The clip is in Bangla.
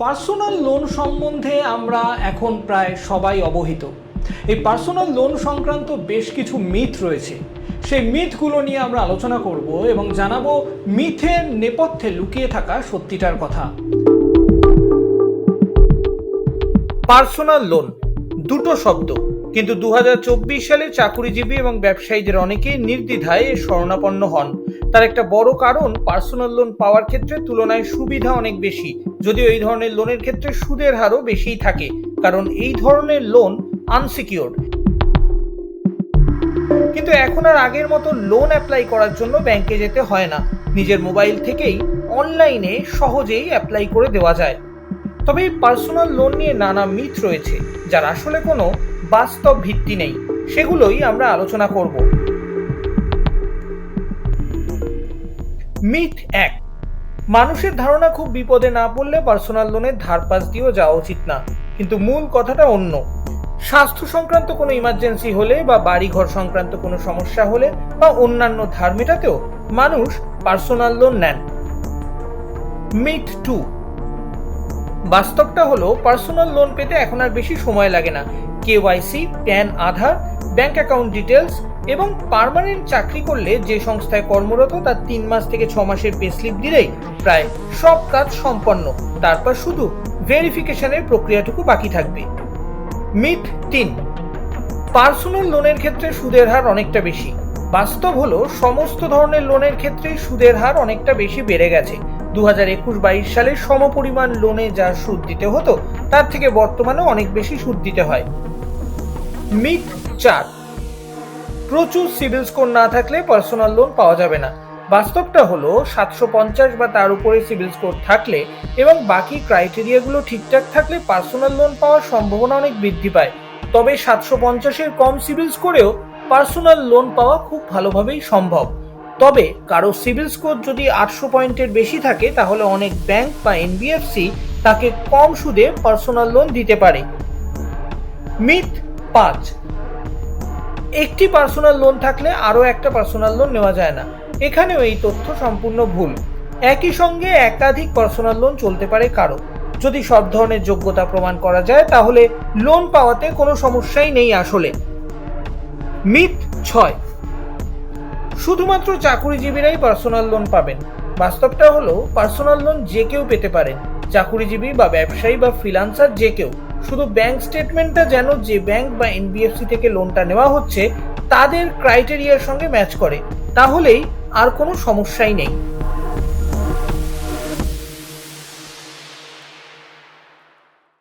পার্সোনাল লোন সম্বন্ধে আমরা এখন প্রায় সবাই অবহিত। এই পার্সোনাল লোন সংক্রান্ত বেশ কিছু মিথ রয়েছে। সেই মিথগুলো নিয়ে আমরা আলোচনা করব এবং জানাব মিথের নেপথ্যে লুকিয়ে থাকা সত্যিটার কথা। পার্সোনাল লোন, দুটো শব্দ। কিন্তু দু হাজার চব্বিশ সালে চাকুরিজীবী এবং ব্যবসায়ীদের অনেকেই নির্দ্বিধায় শরণাপন্ন হন। তার একটা বড় কারণ পার্সোনাল লোন পাওয়ার ক্ষেত্রে তুলনায় সুবিধা অনেক বেশি। যদিও এই ধরনের লোনের ক্ষেত্রে সুদের হারও বেশিই থাকে, কারণ এই ধরনের লোন আনসিকিউর্ড কিন্তু এখন আর আগের মতো লোন অ্যাপ্লাই করার জন্য ব্যাংকে যেতে হয় না। নিজের মোবাইল থেকেই অনলাইনে সহজেই অ্যাপ্লাই করে দেওয়া যায়। তবে এই পার্সোনাল লোন নিয়ে নানা মিথ রয়েছে, যার আসলে কোনো বাস্তব ভিত্তি নেই। সেগুলোই আমরা আলোচনা করব। মিথ এক। মানুষের ধারণা খুব বিপদে না পড়লে পার্সোনাল লোনের ধার পাশ দিয়েও যাওয়া উচিত না। কিন্তু মূল কথাটা অন্য। স্বাস্থ্য সংক্রান্ত কোনো ইমার্জেন্সি হলে বা বাড়িঘর সংক্রান্ত কোনো সমস্যা হলে বা অন্যান্য ধার মেটাতেও মানুষ পার্সোনাল লোন নেন। Myth two. বাস্তবটা হলো পার্সোনাল লোন পেতে এখন আর বেশি সময় লাগে না। KYC PAN, Aadhaar bank account details এবং পার্মানেন্ট চাকরি করলে যে সংস্থায় কর্মরত, তার তিন মাস থেকে ছ মাসের পে স্লিপ দিলেই প্রায় সব কাজ সম্পন্ন। তারপর শুধু ভেরিফিকেশনের প্রক্রিয়াটুকু বাকি থাকবে। মিথ তিন। পার্সোনাল লোনের ক্ষেত্রে সুদের হার অনেকটা বেশি। বাস্তব হলো, সমস্ত ধরনের লোনের ক্ষেত্রে সুদের হার অনেকটা বেশি বেড়ে গেছে। দু হাজার একুশ বাইশ সালে সমপরিমাণ লোনে যা সুদ দিতে হতো, তার থেকে বর্তমানে অনেক বেশি সুদ দিতে হয়। মিথ চার। প্রচুর সিভিল স্কোর না থাকলে পার্সোনাল লোন পাওয়া যাবে না। বাস্তবটা হলো সাতশো পঞ্চাশ বা তার উপরে সিভিল স্কোর থাকলে এবং বাকি ক্রাইটেরিয়াগুলো ঠিকঠাক থাকলে পার্সোনাল লোন পাওয়ার সম্ভাবনা অনেক বৃদ্ধি পায়। তবে সাতশো পঞ্চাশের কম সিভিল স্কোরেও পার্সোনাল লোন পাওয়া খুব ভালোভাবেই সম্ভব। তবে কারও সিভিল স্কোর যদি আটশো পয়েন্টের বেশি থাকে, তাহলে অনেক ব্যাংক বা এনবিএফসি তাকে কম সুদে পার্সোনাল লোন দিতে পারে। মিথ পাঁচ একটি পার্সোনাল লোন থাকলে আরও একটা পার্সোনাল লোন নেওয়া যায় না। এখানেও এই তথ্য সম্পূর্ণ ভুল। একই সঙ্গে একাধিক পার্সোনাল লোন চলতে পারে কারও। যদি সব ধরনের যোগ্যতা প্রমাণ করা যায়, তাহলে লোন পাওয়াতে কোনো সমস্যাই নেই আসলে। মিথ ছয়। শুধুমাত্র চাকুরিজীবীরাই পার্সোনাল লোন পাবেন। বাস্তবটা হলো পার্সোনাল লোন যে কেউ পেতে পারেন। চাকুরিজীবী বা ব্যবসায়ী বা ফ্রিলান্সার যে কেউ, শুধু ব্যাংক স্টেটমেন্টটা যেন যে ব্যাংক বা এনবিএফসি থেকে লোনটা নেওয়া হচ্ছে, তাদের ক্রাইটেরিয়ার সঙ্গে ম্যাচ করে, তাহলেই আর কোনো সমস্যাই নেই।